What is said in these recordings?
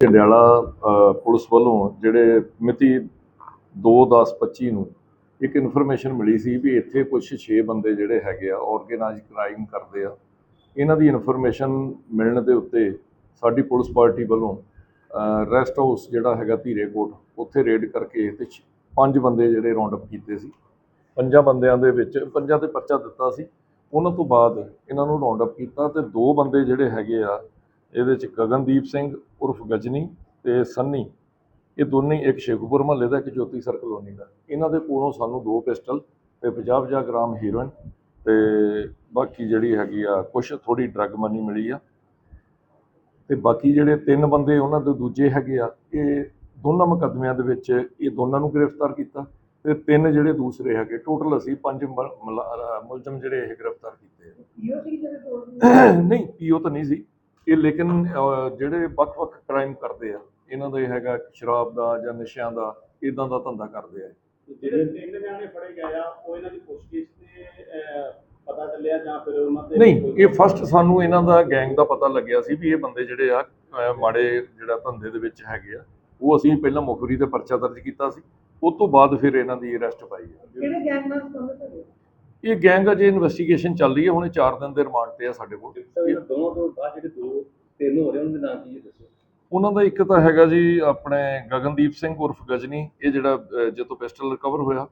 ਢਿੰਡਿਆਲਾ police ਵੱਲੋਂ ਜਿਹੜੇ ਮਿਤੀ 2/10/25 ਨੂੰ ਇੱਕ ਇਨਫੋਰਮੇਸ਼ਨ ਮਿਲੀ ਸੀ ਵੀ ਇੱਥੇ ਕੁਝ 6 ਬੰਦੇ ਜਿਹੜੇ ਹੈਗੇ ਆ ਆਰਗੇਨਾਈਜ਼ ਕ੍ਰਾਈਮ ਕਰਦੇ ਆ। ਇਹਨਾਂ ਦੀ ਇਨਫੋਰਮੇਸ਼ਨ ਮਿਲਣ ਦੇ ਉੱਤੇ ਸਾਡੀ ਪੁਲਿਸ ਪਾਰਟੀ ਵੱਲੋਂ ਰੈਸਟ ਹਾਊਸ ਜਿਹੜਾ ਹੈਗਾ ਧੀਰੇਕੋਟ, ਉੱਥੇ ਰੇਡ ਕਰਕੇ ਤੇ ਪੰਜ ਬੰਦੇ ਜਿਹੜੇ ਰਾਉਂਡ ਅਪ ਕੀਤੇ ਸੀ। ਪੰਜਾਂ ਬੰਦਿਆਂ ਦੇ ਵਿੱਚ, ਪੰਜਾਂ ਤੇ ਪਰਚਾ ਦਿੱਤਾ ਸੀ। ਉਹਨਾਂ ਤੋਂ ਬਾਅਦ ਇਹਨਾਂ ਨੂੰ ਰਾਉਂਡ ਅਪ ਕੀਤਾ ਤੇ ਦੋ ਬੰਦੇ ਜਿਹੜੇ ਹੈਗੇ ਆ, ਇਹਦੇ ਚ ਗਗਨਦੀਪ ਸਿੰਘ, ਉਰਫ ਗਜਨੀ ਤੇ ਸੰਨੀ, ਇਹ ਦੋਨੇ ਇੱਕ ਸ਼ੇਖੂਪੁਰ ਮਹੱਲੇ ਦਾ, ਇੱਕ ਜੋਤੀ ਸਰ ਕਲੋਨੀ ਦਾ। ਇਹਨਾਂ ਦੇ ਕੋਲੋਂ ਸਾਨੂੰ ਦੋ ਪਿਸਟਲ ਤੇ 50-50 ਗ੍ਰਾਮ ਹੀਰੋਇਨ ਤੇ ਬਾਕੀ ਜਿਹੜੀ ਹੈਗੀ ਆ ਕੁਝ ਥੋੜੀ ਡਰੱਗ ਮਨੀ ਮਿਲੀ ਆ। ਤੇ ਬਾਕੀ ਜਿਹੜੇ ਤਿੰਨ ਬੰਦੇ ਉਹਨਾਂ ਦੇ ਦੂਜੇ ਹੈਗੇ ਆ ਇਹ ਦੋਨਾਂ ਮੁਕੱਦਮਿਆਂ ਦੇ ਵਿੱਚ ਇਹ ਦੋਨਾਂ ਨੂੰ ਗ੍ਰਿਫਤਾਰ ਕੀਤਾ ਤੇ ਤਿੰਨ ਜਿਹੜੇ ਦੂਸਰੇ ਹੈਗੇ ਟੋਟਲ ਅਸੀਂ ਪੰਜ ਮੁਲਜ਼ਮ ਜਿਹੜੇ ਇਹ ਗ੍ਰਿਫਤਾਰ ਕੀਤੇ ਆ। ਪੀਓ ਸੀ ਜਿਹੜੇ ਤੋੜ ਨਹੀਂ ਪੀਓ ਤਾਂ ਨਹੀਂ ਸੀ। ਇਹ ਲੇਕਿਨ ਜਿਹੜੇ ਵੱਖ-ਵੱਖ ਕ੍ਰਾਈਮ ਕਰਦੇ ਆ ਇਹਨਾਂ ਦਾ ਇਹ ਹੈਗਾ ਸ਼ਰਾਬ ਦਾ ਜਾਂ ਨਸ਼ਿਆਂ ਦਾ ਇਦਾਂ ਦਾ ਧੰਦਾ ਕਰਦੇ ਆ। ਜਿਹੜੇ ਤਿੰਨ ਜਾਣੇ ਫੜੇ ਗਏ ਆ ਉਹ ਇਹਨਾਂ ਦੀ ਪੁੱਛਗਿੱਛ ਤੇ ਪਤਾ ਚੱਲਿਆ ਜਾਂ ਫਿਰ ਉਹਨਾਂ ਤੇ ਨਹੀਂ ਇਹ ਫਸਟ ਸਾਨੂੰ ਇਹਨਾਂ ਦਾ ਗੈਂਗ ਦਾ ਪਤਾ ਲੱਗਿਆ ਸੀ ਵੀ ਇਹ ਬੰਦੇ ਜਿਹੜੇ ਆ ਅਹ, ਮਾੜੇ ਜਿਹੜਾ ਧੰਦੇ ਦੇ ਵਿੱਚ ਹੈਗੇ ਆ ਉਹ ਅਸੀਂ ਪਹਿਲਾਂ ਮੁਖਬਰੀ ਤੇ ਪਰਚਾ ਦਰਜ ਕੀਤਾ ਸੀ। ਉਸ ਤੋਂ ਬਾਅਦ ਫਿਰ ਇਹਨਾਂ ਦੀ ਅਰੈਸਟ ਪਾਈ ਆ। ਕਿਹੜੇ ਗੈਂਗ ਨਾਲ ਸੰਬੰਧਿਤ ਇਹ ਗੈਂਗ ਅਜੇ ਇਨਵੈਸਟੀਗੇਸ਼ਨ ਚੱਲ ਰਹੀ ਹੈ ਹੁਣੇ 4 ਦਿਨ ਦੇ ਰਿਮਾਂਡ ਤੇ ਆ ਸਾਡੇ ਕੋਲ। ਇਹ- ਦੋਵਾਂ ਤੋਂ ਬਾਅਦ ਜਿਹੜੇ ਦੋ ਤਿੰਨ ਹੋ ਰਹੇ ਉਹਨਾਂ ਦੇ ਨਾਮ ਕੀ ਹੈ ਦੱਸੋ? ਉਹਨਾਂ ਦਾ ਇੱਕ ਤਾਂ ਹੈਗਾ ਜੀ ਆਪਣੇ ਗਗਨਦੀਪ ਸਿੰਘ ਉਰਫ ਗਜਨੀ ਇਹ ਜਿਹੜਾ ਅਹ, ਜਿੱਥੋਂ ਪਿਸਟਲ ਰਿਕਵਰ ਹੋਇਆ।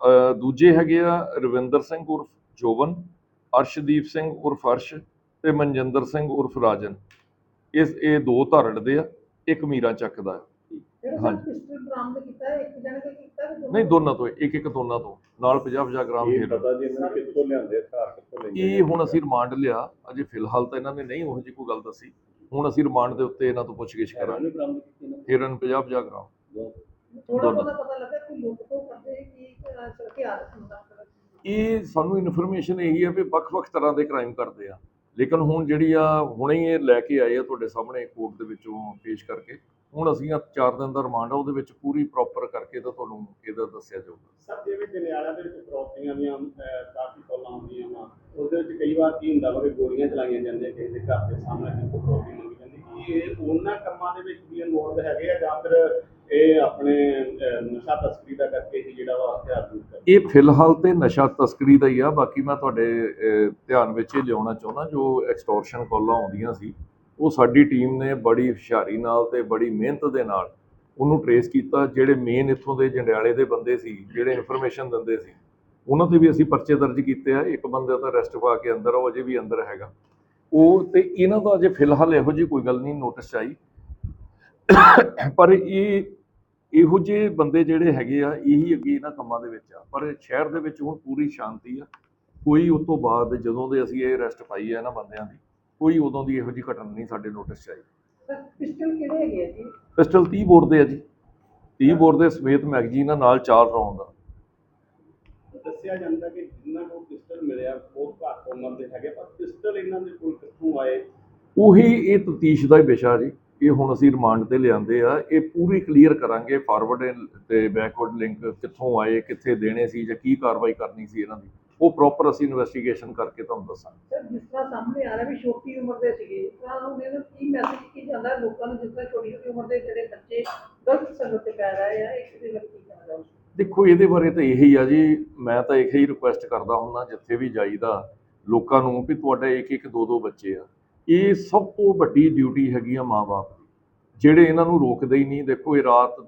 ਅਹ, ਦੂਜੇ ਹੈਗੇ ਆ ਰਵਿੰਦਰ ਸਿੰਘ ਉਰਫ ਜੋਬਨ ਅਰਸ਼ਦੀਪ ਸਿੰਘ ਉਰਫ ਅਰਸ਼ ਤੇ ਮਨਜਿੰਦਰ ਸਿੰਘ ਉਰਫ ਰਾਜਨ। ਇਸ ਇਹ ਦੋ ਧਾਰੜ ਦੇ ਆ ਇੱਕ ਮੀਰਾ ਚੱਕ ਦਾ। ਜਿਹੜਾ ਸਰ ਹਾਂਜੀ। ਪਿਸਟਲ ਬਰਾਮਦ ਕੀਤਾ ਹੈ, ਇੱਕ ਜਣੇ ਦਾ ਕੀਤਾ ਕਿ ਦੋਨੋਂ? ਨਹੀਂ ਦੋਨਾਂ ਤੋਂ ਇੱਕ ਇੱਕ ਦੋਨਾਂ ਤੋਂ। ਨਾਲ 50 50 ਗ੍ਰਾਮ ਇਹ ਪਤਾ ਜੀ ਇਹਨਾਂ ਨੇ ਕਿੱਥੋਂ ਲਿਆਂਦੇ ਹਥਿਆਰ ਕਿੱਥੋਂ ਲੈਂਦੇ ਇਹ ਹੁਣ ਅਸੀਂ ਰਿਮਾਂਡ ਲਿਆ ਅਜੇ ਫਿਲਹਾਲ ਤਾਂ ਇਹਨਾਂ ਨੇ ਨਹੀਂ ਉਹੋ ਜਿਹੀ ਕੋਈ ਗੱਲ ਦੱਸੀ। ਹੁਣ ਅਸੀਂ ਰਿਮਾਂਡ ਦੇ ਉੱਤੇ ਇਹਨਾਂ ਤੋਂ ਪੁੱਛਗਿੱਛ ਕਰਾਂਗੇ। ਕੀਤੀ ਨਾ ਹੀਰਨ 50 50 ਗ੍ਰਾਮ ਥੋੜਾ ਪਤਾ ਲੱਗਾ ਕਿ ਲੁੱਟ ਤੋਂ ਕਰਦੇ ਕਿ ਅਹ, ਹਥਿਆਰ ਸੰਬੰਧ ਇਹ ਸਾਨੂੰ ਇਨਫੋਰਮੇਸ਼ਨ ਇਹੀ ਹੈ ਵੀ ਵੱਖ-ਵੱਖ ਤਰ੍ਹਾਂ ਦੇ ਕ੍ਰਾਈਮ ਕਰਦੇ ਆ। ਲੇਕਿਨ ਹੁਣ ਜਿਹੜੀ ਆ, ਹੁਣੇ ਹੀ ਇਹ ਲੈ ਕੇ ਆਏ ਆ ਤੁਹਾਡੇ ਸਾਹਮਣੇ ਕੋਰਟ ਦੇ ਵਿੱਚੋਂ ਪੇਸ਼ ਕਰਕੇ। ਹੁਣ ਅਸੀਂ ਆ 4 ਦਿਨ ਦਾ ਰਿਮਾਂਡ ਆ, ਉਹਦੇ ਵਿੱਚ ਪੂਰੀ ਪ੍ਰੋਪਰ ਕਰਕੇ ਤਾਂ ਤੁਹਾਨੂੰ ਇਹਦਾ ਦੱਸਿਆ ਜਾਊਗਾ। ਸਰ, ਜਿਵੇਂ ਜਨਿਆਲਾ ਦੇ ਵਿੱਚ ਫਰੋਤੀਆਂ ਦੀਆਂ ਕਾਫੀ ਕੋਲਾਂ ਆਉਂਦੀਆਂ ਵਾ, ਉਹਦੇ ਵਿੱਚ ਕਈ ਵਾਰ ਕੀ ਹੁੰਦਾ ਵਾ ਕਿ ਗੋਲੀਆਂ ਚਲਾਈਆਂ ਜਾਂਦੀਆਂ, ਕਿਸੇ ਦੇ ਘਰ ਦੇ ਸਾਹਮਣੇ ਕਿਸੇ ਕੋਲ ਮੰਗੀ ਜਾਂਦੀ। ਕੀ ਇਹ ਉਹਨਾਂ ਕੰਮਾਂ ਦੇ ਵਿੱਚ ਵੀ ਇਨਵੋਲਵ ਹੈਗੇ ਆ ਜਾਂ ਫਿਰ ਇਹ ਆਪਣੇ ਨਸ਼ਾ ਤਸਕਰੀ ਦਾ ਕਰਕੇ ਹੀ ਜਿਹੜਾ ਵਾ ਹਥਿਆਰ ਇਹ ਫਿਲਹਾਲ ਤੇ ਨਸ਼ਾ ਤਸਕਰੀ ਦਾ ਹੀ ਆ ਬਾਕੀ ਮੈਂ ਤੁਹਾਡੇ ਧਿਆਨ ਵਿੱਚ ਇਹ ਲਿਆਉਣਾ ਚਾਹੁੰਦਾ ਜੋ ਐਕਸਟੋਰਸ਼ਨ ਕਾਲਾਂ ਆਉਂਦੀਆਂ ਸੀ ਉਹ ਸਾਡੀ ਟੀਮ ਨੇ ਬੜੀ ਹੁਸ਼ਿਆਰੀ ਨਾਲ ਤੇ ਬੜੀ ਮਿਹਨਤ ਦੇ ਨਾਲ ਉਹਨੂੰ ਟਰੇਸ ਕੀਤਾ ਜਿਹੜੇ ਮੇਨ ਇੱਥੋਂ ਦੇ ਜੰਡਿਆਲੇ ਦੇ ਬੰਦੇ ਸੀ ਜਿਹੜੇ ਇਨਫੋਰਮੇਸ਼ਨ ਦਿੰਦੇ ਸੀ ਉਹਨਾਂ ਤੇ ਵੀ ਅਸੀਂ ਪਰਚੇ ਦਰਜ ਕੀਤੇ ਆ ਇੱਕ ਬੰਦੇ ਤਾਂ ਅਰੈਸਟ ਪਾ ਕੇ ਅੰਦਰ ਆ, ਉਹ ਅਜੇ ਵੀ ਅੰਦਰ ਹੈਗਾ। ਉਹ ਤੇ ਇਹਨਾਂ ਦਾ ਅਜੇ ਫਿਲਹਾਲ ਇਹੋ ਜਿਹੀ ਕੋਈ ਗੱਲ ਨਹੀਂ ਨੋਟਿਸ ਆਈ। ਪਰ ਇਹ ਇਹੋ ਜਿਹੇ ਬੰਦੇ ਜਿਹੜੇ ਹੈਗੇ ਆ ਇਹੀ ਅੱਗੇ ਇਹਨਾਂ ਕੰਮਾਂ ਦੇ ਵਿੱਚ ਆ। ਪਰ ਸ਼ਹਿਰ ਦੇ ਵਿੱਚ ਹੁਣ ਪੂਰੀ ਸ਼ਾਂਤੀ ਆ। ਕੋਈ ਉਸ ਤੋਂ ਬਾਅਦ ਜਦੋਂ ਦੇ ਅਸੀਂ ਇਹ ਅਰੈਸਟ ਪਾਈ ਆ ਇਹਨਾਂ ਬੰਦਿਆਂ ਦੀ ਕੋਈ ਉਦੋਂ ਦੀ ਇਹੋ ਜਿਹੀ ਘਟਨਾ ਨਹੀਂ ਸਾਡੇ ਨੋਟਿਸ 'ਚ ਆਈ। ਪਿਸਟਲ ਕਿਹੜੇ ਹੈਗੇ ਆ ਜੀ? ਪਿਸਟਲ 30 ਬੋਰ ਦੇ ਆ ਜੀ। 30 ਬੋਰ ਦੇ ਸਮੇਤ ਮੈਗਜ਼ੀਨ ਨਾਲ ਚਾਰ ਰੌਂਦ ਆ। ਦੱਸਿਆ ਜਾਂਦਾ ਕਿ ਜਿਨ੍ਹਾਂ ਕੋਲ ਪਿਸਟਲ ਮਿਲਿਆ ਬਹੁਤ ਘੱਟ ਉਮਰ ਦੇ ਹੈਗੇ ਪਰ ਪਿਸਟਲ ਇਹਨਾਂ ਦੇ ਕੋਲ ਕਿੱਥੋਂ ਆਏ? ਉਹੀ ਇਹ ਤਫਤੀਸ਼ ਦਾ ਹੀ ਵਿਸ਼ਾ ਜੀ। ਇਹ ਹੁਣ ਅਸੀਂ ਰਿਮਾਂਡ ਤੇ ਲਿਆਂਦੇ ਆ ਇਹ ਪੂਰੀ ਕਲੀਅਰ ਕਰਾਂਗੇ ਫਾਰਵਰਡ ਤੇ ਬੈਕਵਰਡ ਲਿੰਕ ਕਿੱਥੋਂ ਆਏ ਕਿੱਥੇ ਦੇਣੇ ਸੀ ਜਾਂ ਕੀ ਕਾਰਵਾਈ ਕਰਨੀ ਸੀ ਇਹਨਾਂ ਦੀ ਉਹ ਪ੍ਰੋਪਰ ਅਸੀਂ ਇਨਵੈਸਟੀਗੇਸ਼ਨ ਕਰਕੇ ਤੁਹਾਨੂੰ ਦੱਸਾਂਗੇ। ਸਰ ਜਿਸ ਤਰ੍ਹਾਂ ਸਾਹਮਣੇ ਆ ਰਿਹਾ ਵੀ ਛੋਟੀ ਉਮਰ ਦੇ ਸੀਗੇ ਇਸ ਤਰ੍ਹਾਂ ਨੂੰ ਕੀ ਮੈਸੇਜ ਕੀ ਜਾਂਦਾ ਲੋਕਾਂ ਨੂੰ ਜਿਸ ਤਰ੍ਹਾਂ ਛੋਟੀ ਛੋਟੀ ਉਮਰ ਦੇ ਜਿਹੜੇ ਬੱਚੇ ਗਲਤ ਸੰਗਤ ਤੇ ਪੈ ਰਹੇ ਆ ਇੱਕ ਦੇ ਵੱਲ ਕੀ ਕਹਿਣਾ ਚਾਹੋਗੇ? ਦੇਖੋ ਇਹਦੇ ਬਾਰੇ ਤਾਂ ਇਹੀ ਆ ਜੀ ਮੈਂ ਤਾਂ ਇਹੀ ਰਿਕੁਐਸਟ ਕਰਦਾ ਹੁੰਦਾ ਜਿੱਥੇ ਵੀ ਜਾਈਦਾ ਲੋਕਾਂ ਨੂੰ ਵੀ ਤੁਹਾਡੇ ਇੱਕ ਇੱਕ ਦੋ ਦੋ ਬੱਚੇ ਆ। ਇਹ ਸਭ ਤੋਂ ਵੱਡੀ ਡਿਊਟੀ ਹੈਗੀ ਆ ਮਾਪੇ ਦੀ, ਜਿਹੜੇ ਇਹਨਾਂ ਨੂੰ ਰੋਕਦੇ ਹੀ ਨਹੀਂ, ਦੇਖੋ ਇਹ ਰਾਤ